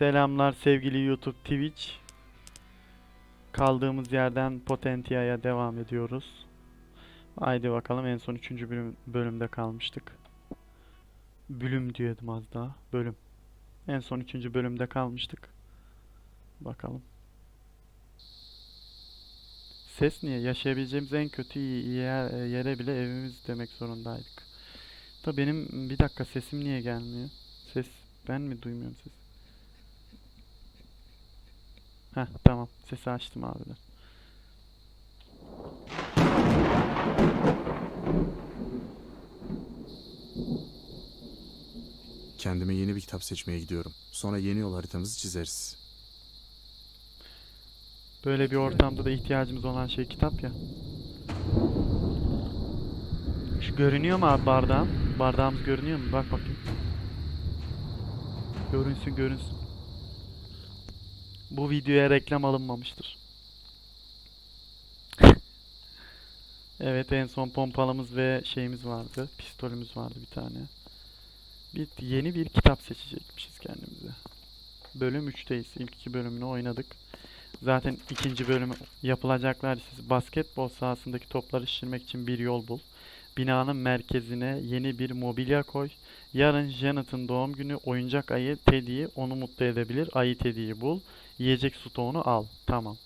Selamlar sevgili YouTube Twitch. Kaldığımız yerden Potentia'ya devam ediyoruz. Haydi bakalım en son 3. bölüm, bölümde kalmıştık. Bölüm diyordum az daha. Bölüm. En son 3. bölümde kalmıştık. Bakalım. Ses niye? Yaşayabileceğimiz en kötü yer, yere bile evimiz demek zorundaydık. Da benim bir dakika sesim niye gelmiyor? Ses ben mi duymuyorum ses? Heh tamam sesi açtım abiler. Kendime yeni bir kitap seçmeye gidiyorum. Sonra yeni yol haritamızı çizeriz. Böyle bir ortamda da ihtiyacımız olan şey kitap ya. Şu görünüyor mu abi bardağım? Bardağımız görünüyor mu? Bak bakayım. Görünsün görünsün. Bu videoya reklam alınmamıştır. Evet en son pompalımız ve şeyimiz vardı. Pistolümüz vardı bir tane. Bir yeni bir kitap seçecekmişiz kendimize. Bölüm 3'teyiz. İlk iki bölümünü oynadık. Zaten ikinci bölümü yapılacaklar siz basketbol sahasındaki topları şişirmek için bir yol bul. Binanın merkezine yeni bir mobilya koy. Yarın Janet'ın doğum günü oyuncak ayı Teddy'yi onu mutlu edebilir. Ayı Teddy'yi bul. Yiyecek stoğunu al. Tamam.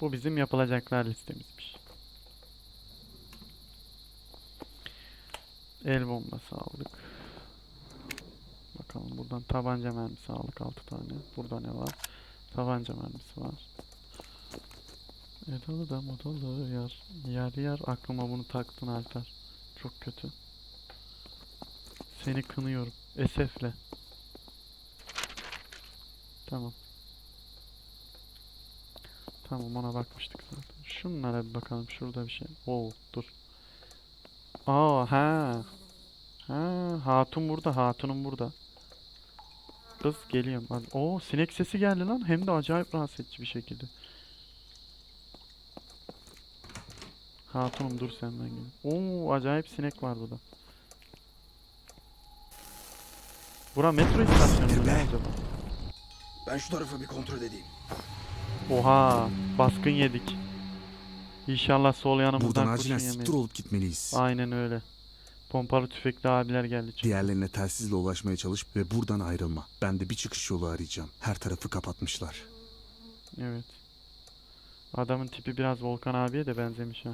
Bu bizim yapılacaklar listemizmiş. El bombası aldık. Bakalım buradan tabanca mermisi aldık 6 tane. Burada ne var? Tabanca mermisi var. Edalı da modalı yar. Yer yer aklıma bunu taktın Alper. Çok kötü. Seni kınıyorum. Esefle. Tamam. Tamam ona bakmıştık zaten. Şunlara bir bakalım. Şurada bir şey. Oo dur. Aa ha. Ha hatun burada. Hatunum burada. Kız geliyorum. Oo sinek sesi geldi lan. Hem de acayip rahatsız edici bir şekilde. Hatunum dur sen ben geleyim. Oo acayip sinek var burada. Bura metro istasyonu mu acaba? Ben şu tarafı bir kontrol edeyim. Oha baskın yedik. İnşallah sol yanımızdan Buradan kurşun acilen yemeyiz. siktir olup gitmeliyiz. Aynen öyle. Pompalı tüfekli abiler geldi çünkü. Diğerlerine telsizle ulaşmaya çalış ve buradan ayrılma. Ben de bir çıkış yolu arayacağım. Her tarafı kapatmışlar. Evet. Adamın tipi biraz Volkan abiye de benzemiş ha.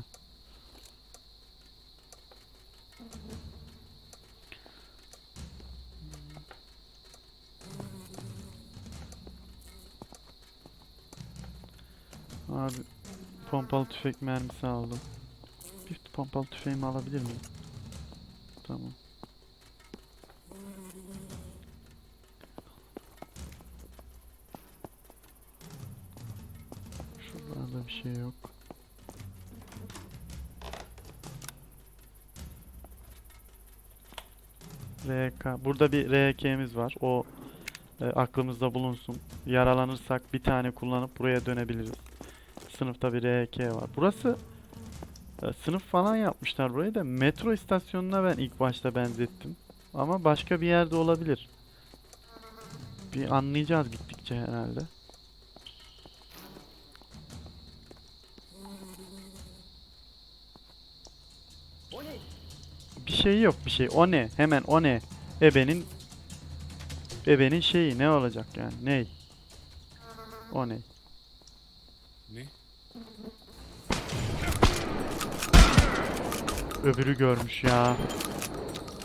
Abi pompalı tüfek mermisi aldım. Bir pompalı tüfeğimi alabilir miyim? Tamam. Şuralarda bir şey yok. RK. Burada bir RK'miz var. O e, aklımızda bulunsun. Yaralanırsak bir tane kullanıp buraya dönebiliriz. Sınıfta bir RK var. Burası e, sınıf falan yapmışlar burayı da metro istasyonuna ben ilk başta benzettim. Ama başka bir yerde olabilir. Bir anlayacağız gittikçe herhalde. Bir şey yok bir şey. O ne? Hemen o ne? Ebenin Ebenin şeyi ne olacak yani? Ney? O ne? Öbürü görmüş ya.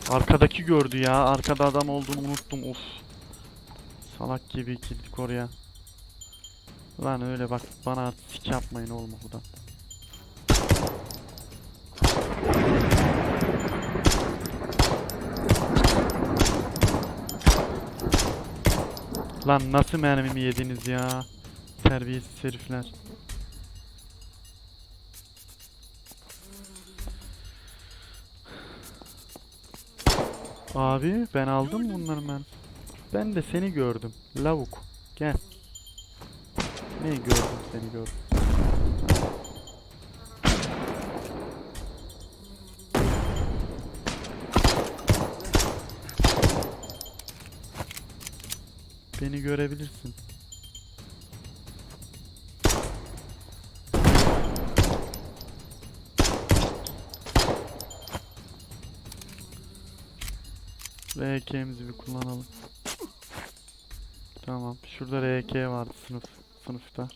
Arkadaki gördü ya. Arkada adam olduğunu unuttum. Of. Salak gibi kilitlik oraya. Lan öyle bak bana sik yapmayın oğlum buradan. Lan nasıl mermimi yediniz ya? Terbiyesiz herifler. Abi ben aldım bunları ben. Ben de seni gördüm. Lavuk. Gel. Ne gördüm seni gördüm. Beni görebilirsin. RK'mizi bir kullanalım. Tamam. Şurada RK vardı sınıf sınıfta.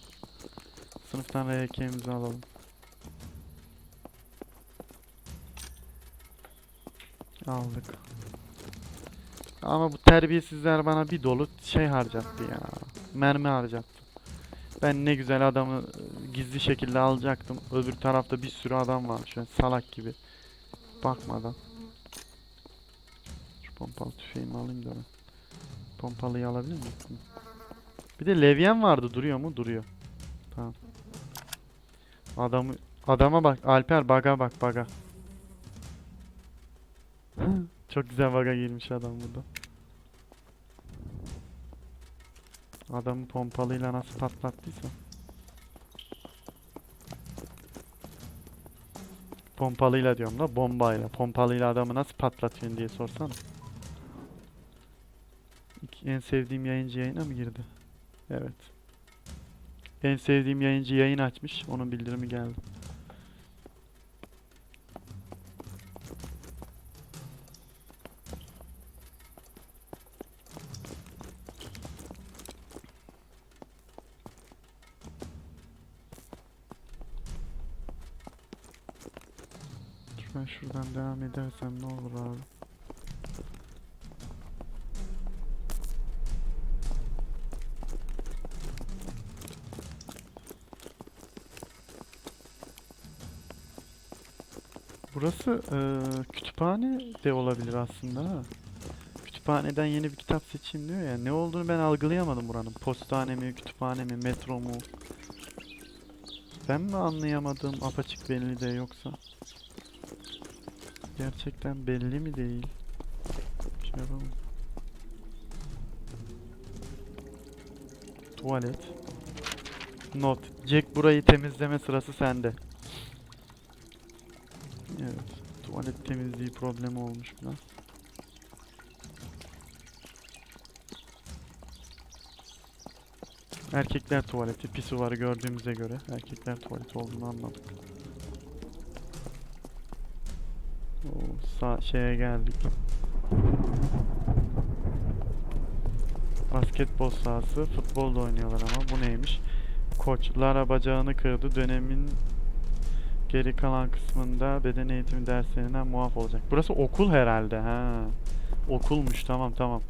Sınıftan RK'mizi alalım. Aldık. Ama bu terbiyesizler bana bir dolu şey harcattı ya. Mermi harcattı. Ben ne güzel adamı e, gizli şekilde alacaktım. Öbür tarafta bir sürü adam var şu an salak gibi. Bakmadan. Pompalı tüfeğimi alayım da ben. Pompalıyı alabilir miyim? Bir de levyen vardı duruyor mu? Duruyor. Tamam. Adamı adama bak Alper baga bak baga. Çok güzel baga girmiş adam burada. Adamı pompalıyla nasıl patlattıysa. Pompalıyla diyorum da bombayla. Pompalıyla adamı nasıl patlatıyorsun diye sorsana. En sevdiğim yayıncı yayına mı girdi? Evet. En sevdiğim yayıncı yayın açmış. Onun bildirimi geldi. Ben şuradan devam edersem ne olur abi? Burası eee, kütüphane de olabilir aslında ha. Kütüphaneden yeni bir kitap seçeyim diyor ya. Ne olduğunu ben algılayamadım buranın. Postane mi, kütüphane mi, metro mu? Ben mi anlayamadım apaçık belli de yoksa? Gerçekten belli mi değil? Bir şey yapalım. Tuvalet. Not. Jack burayı temizleme sırası sende. Evet. Tuvalet temizliği problemi olmuş biraz. Erkekler tuvaleti, pisuvarı gördüğümüze göre erkekler tuvaleti olduğunu anladık. Oo, sağ şeye geldik. Basketbol sahası, futbol da oynuyorlar ama bu neymiş? Koç Lara bacağını kırdı. Dönemin geri kalan kısmında beden eğitimi derslerinden muaf olacak. Burası okul herhalde. Ha. Okulmuş tamam tamam.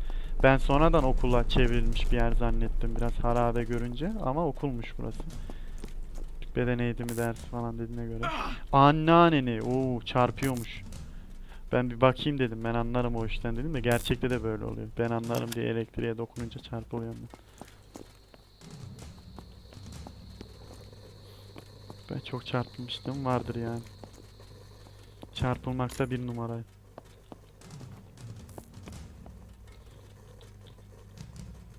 Ben sonradan okula çevrilmiş bir yer zannettim biraz harabe görünce ama okulmuş burası. Beden eğitimi dersi falan dediğine göre. Anneanneni oo çarpıyormuş. Ben bir bakayım dedim ben anlarım o işten dedim de gerçekte de böyle oluyor. Ben anlarım diye elektriğe dokununca çarpılıyorum ben. Ben çok çarpılmıştım vardır yani. Çarpılmakta bir numara.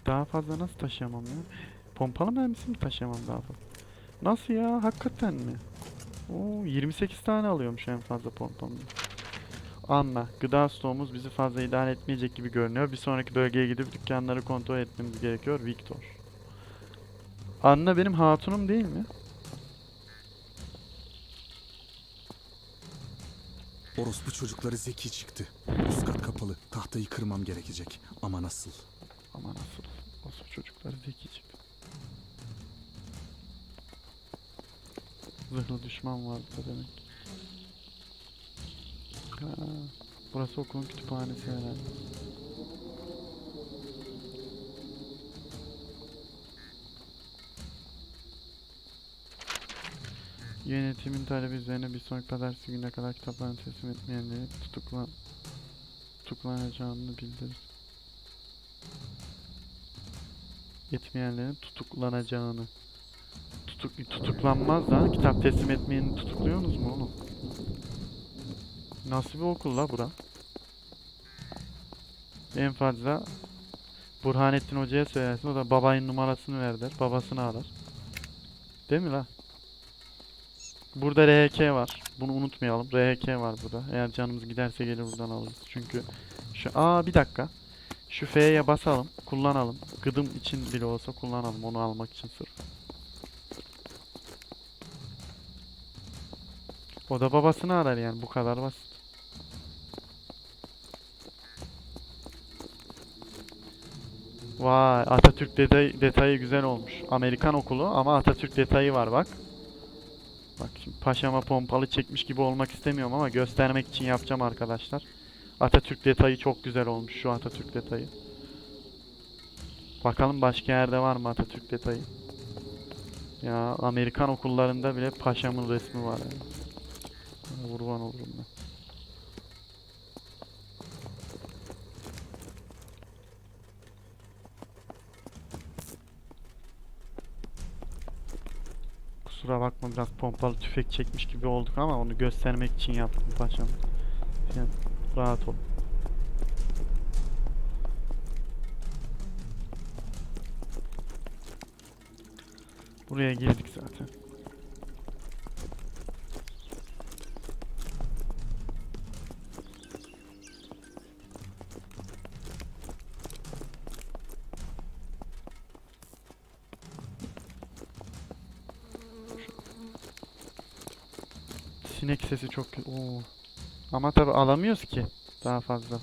Daha fazla nasıl taşıyamam ya? Pompalı mermisi mi taşıyamam daha fazla? Nasıl ya? Hakikaten mi? Oo, 28 tane alıyormuş en fazla pompamda. Anla. Gıda stoğumuz bizi fazla idare etmeyecek gibi görünüyor. Bir sonraki bölgeye gidip dükkanları kontrol etmemiz gerekiyor. Victor. Anna benim hatunum değil mi? Orospu çocukları zeki çıktı. Üst kat kapalı. Tahtayı kırmam gerekecek. Ama nasıl? Ama nasıl? Nasıl çocuklar zeki çıktı. Zırhlı düşman vardı demek. Ha, burası okulun kütüphanesi herhalde. Yönetimin talebi üzerine bir sonraki pazartesi gününe kadar kitaplarını teslim etmeyenleri tutuklan tutuklanacağını bildirir. etmeyenlerin tutuklanacağını. Tutuk, tutuklanmaz da kitap teslim etmeyeni tutukluyorsunuz mu oğlum? Nasıl bir okul la bura? En fazla Burhanettin Hoca'ya söylersin. O da babayın numarasını ver der. Babasını arar. Değil mi la? Burada RHK var. Bunu unutmayalım. RHK var burada. Eğer canımız giderse gelir buradan alırız. Çünkü şu aa bir dakika. Şu F'ye basalım. Kullanalım. Gıdım için bile olsa kullanalım. Onu almak için sırf. O da babasını arar yani. Bu kadar basit. Vay Atatürk detayı, detayı güzel olmuş. Amerikan okulu ama Atatürk detayı var bak. Bak şimdi paşama pompalı çekmiş gibi olmak istemiyorum ama göstermek için yapacağım arkadaşlar. Atatürk detayı çok güzel olmuş şu Atatürk detayı. Bakalım başka yerde var mı Atatürk detayı? Ya Amerikan okullarında bile paşamın resmi var yani. Ya Kurban olurum ben. Kusura bakma biraz pompalı tüfek çekmiş gibi olduk ama onu göstermek için yaptım paşam. Sen rahat ol. Buraya girdik zaten. Sinek sesi çok Oo. Ama tabi alamıyoruz ki daha fazla.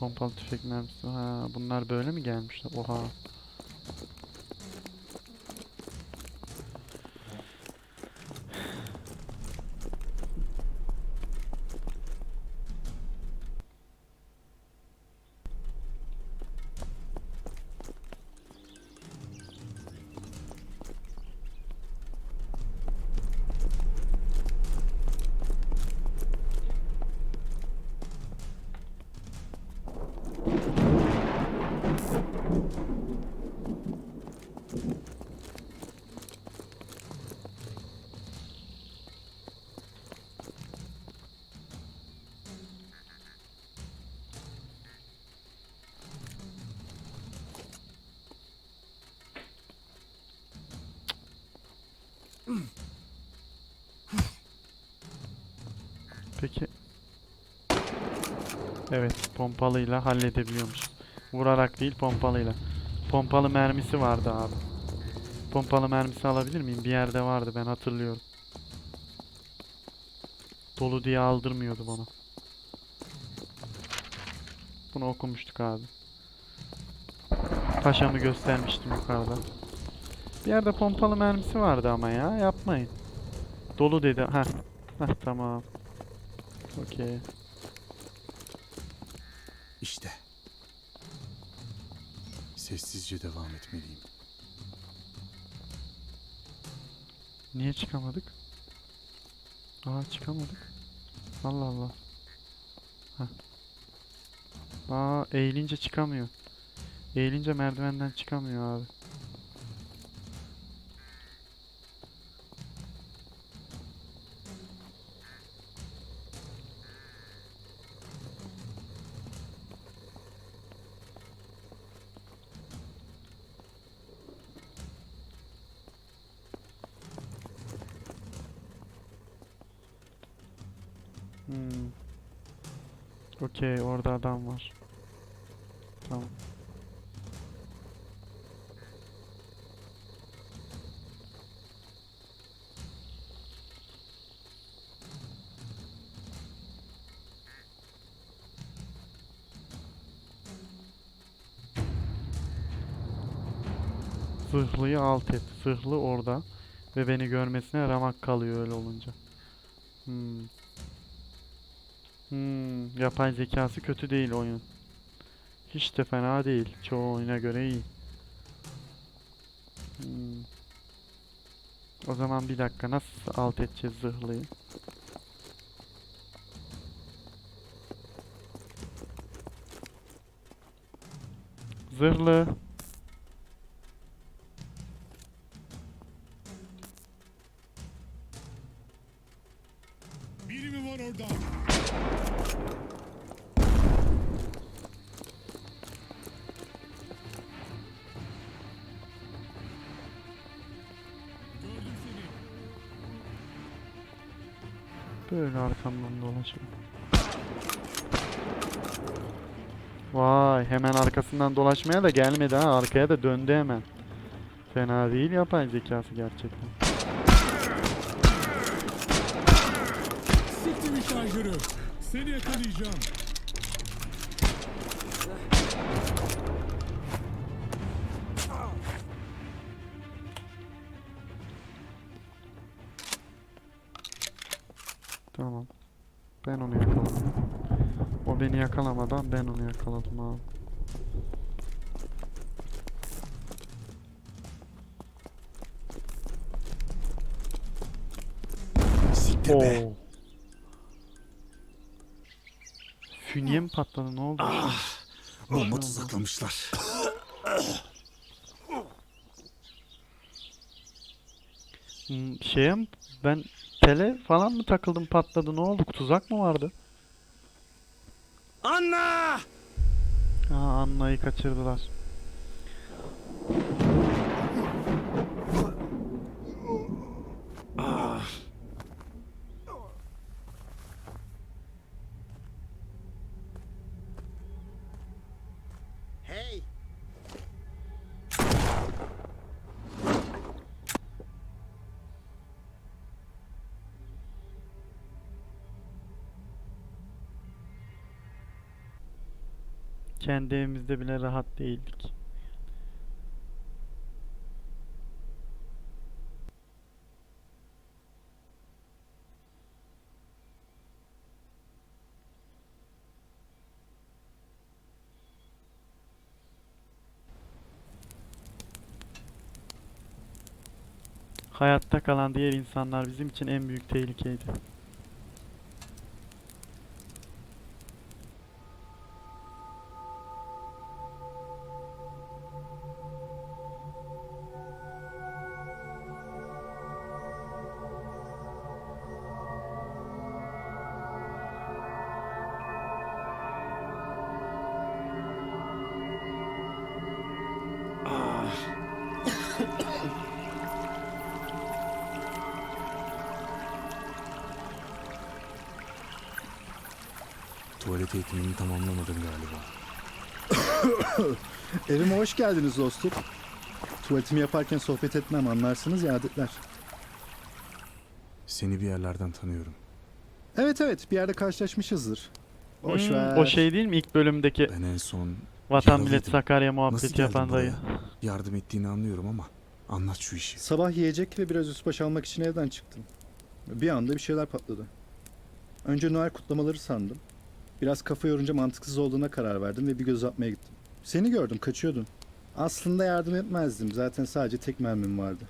Pompalı tüfek mermisi. Ha, bunlar böyle mi gelmişler? Oha. Peki. Evet, pompalıyla halledebiliyormuş. Vurarak değil, pompalıyla. Pompalı mermisi vardı abi. Pompalı mermisi alabilir miyim? Bir yerde vardı ben hatırlıyorum. Dolu diye aldırmıyordu bana. Bunu okumuştuk abi. Paşamı göstermiştim yukarıda. Bir yerde pompalı mermisi vardı ama ya yapmayın. Dolu dedi. Heh. Heh tamam. Okey. İşte. Sessizce devam etmeliyim. Niye çıkamadık? Aa çıkamadık. Allah Allah. Heh. Aa eğilince çıkamıyor. Eğilince merdivenden çıkamıyor abi. Hmm. Okey orada adam var. Tamam. Zırhlıyı alt et. Zırhlı orada. Ve beni görmesine ramak kalıyor öyle olunca. Hmm. Hmm, yapay zekası kötü değil oyun. Hiç de fena değil. Çoğu oyuna göre iyi. Hmm. O zaman bir dakika nasıl alt edeceğiz zırhlıyı? Zırhlı. Böyle arkamdan dolaşıyor. Vay hemen arkasından dolaşmaya da gelmedi ha. Arkaya da döndü hemen. Fena değil yapay zekası gerçekten. Siktir şaygırı. Seni yakalayacağım. Ben onu yakaladım. O beni yakalamadan ben onu yakaladım abi. Siktir be. Fünye mi patladı ne oldu? Bomba tuzaklamışlar. Hmm, Şeye mi ben tele falan mı takıldım patladı ne oldu? Tuzak mı vardı? Anna! Aa Anna'yı kaçırdılar. Kendi evimizde bile rahat değildik. Hayatta kalan diğer insanlar bizim için en büyük tehlikeydi. Tuvalet eğitimini tamamlamadım galiba. Evime hoş geldiniz dostum. Tuvaletimi yaparken sohbet etmem anlarsınız ya adetler. Seni bir yerlerden tanıyorum. Evet evet bir yerde karşılaşmışızdır. Boş Hmm, ver. o şey değil mi ilk bölümdeki Ben en son Vatan millet yaralıydım. Sakarya nasıl muhabbeti geldin yapan dayı. buraya? Yardım ettiğini anlıyorum ama anlat şu işi. Sabah yiyecek ve biraz üst baş almak için evden çıktım. Bir anda bir şeyler patladı. Önce Noel kutlamaları sandım. Biraz kafa yorunca mantıksız olduğuna karar verdim ve bir göz atmaya gittim. Seni gördüm kaçıyordun. Aslında yardım etmezdim. Zaten sadece tek mermim vardı.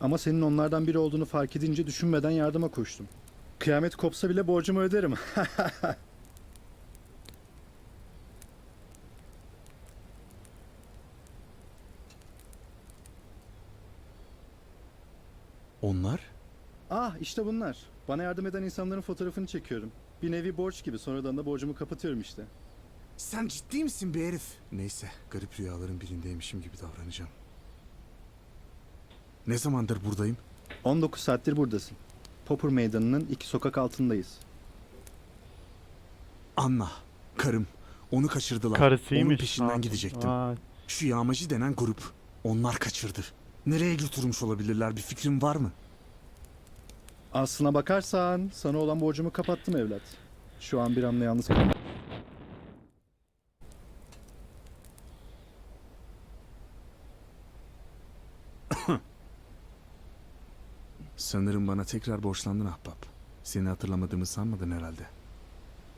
Ama senin onlardan biri olduğunu fark edince düşünmeden yardıma koştum. Kıyamet kopsa bile borcumu öderim. Onlar? İşte bunlar. Bana yardım eden insanların fotoğrafını çekiyorum. Bir nevi borç gibi sonradan da borcumu kapatıyorum işte. Sen ciddi misin be herif? Neyse garip rüyaların birindeymişim gibi davranacağım. Ne zamandır buradayım? 19 saattir buradasın. Popper Meydanı'nın iki sokak altındayız. Anna, karım. Onu kaçırdılar. Karısıymış. Onun peşinden Hatun. gidecektim. Vay. Şu yağmacı denen grup. Onlar kaçırdı. Nereye götürmüş olabilirler bir fikrin var mı? Aslına bakarsan sana olan borcumu kapattım evlat. Şu an bir anla yalnız kaldım. Sanırım bana tekrar borçlandın ahbap. Seni hatırlamadığımı sanmadın herhalde.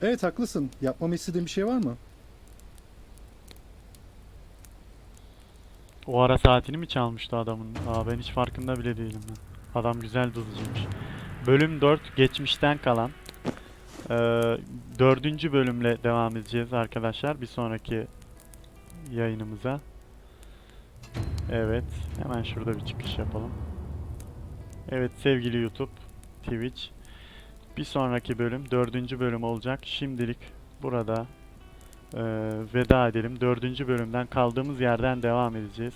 Evet haklısın. Yapmamı istediğin bir şey var mı? O ara saatini mi çalmıştı adamın? Aa ben hiç farkında bile değilim. Adam güzel dızıcıymış. Bölüm 4 geçmişten kalan. Ee, dördüncü bölümle devam edeceğiz arkadaşlar. Bir sonraki yayınımıza. Evet. Hemen şurada bir çıkış yapalım. Evet sevgili YouTube, Twitch. Bir sonraki bölüm, dördüncü bölüm olacak. Şimdilik burada eee, veda edelim. Dördüncü bölümden kaldığımız yerden devam edeceğiz.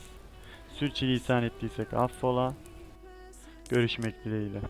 Sürçülisan ettiysek affola. Görüşmek dileğiyle.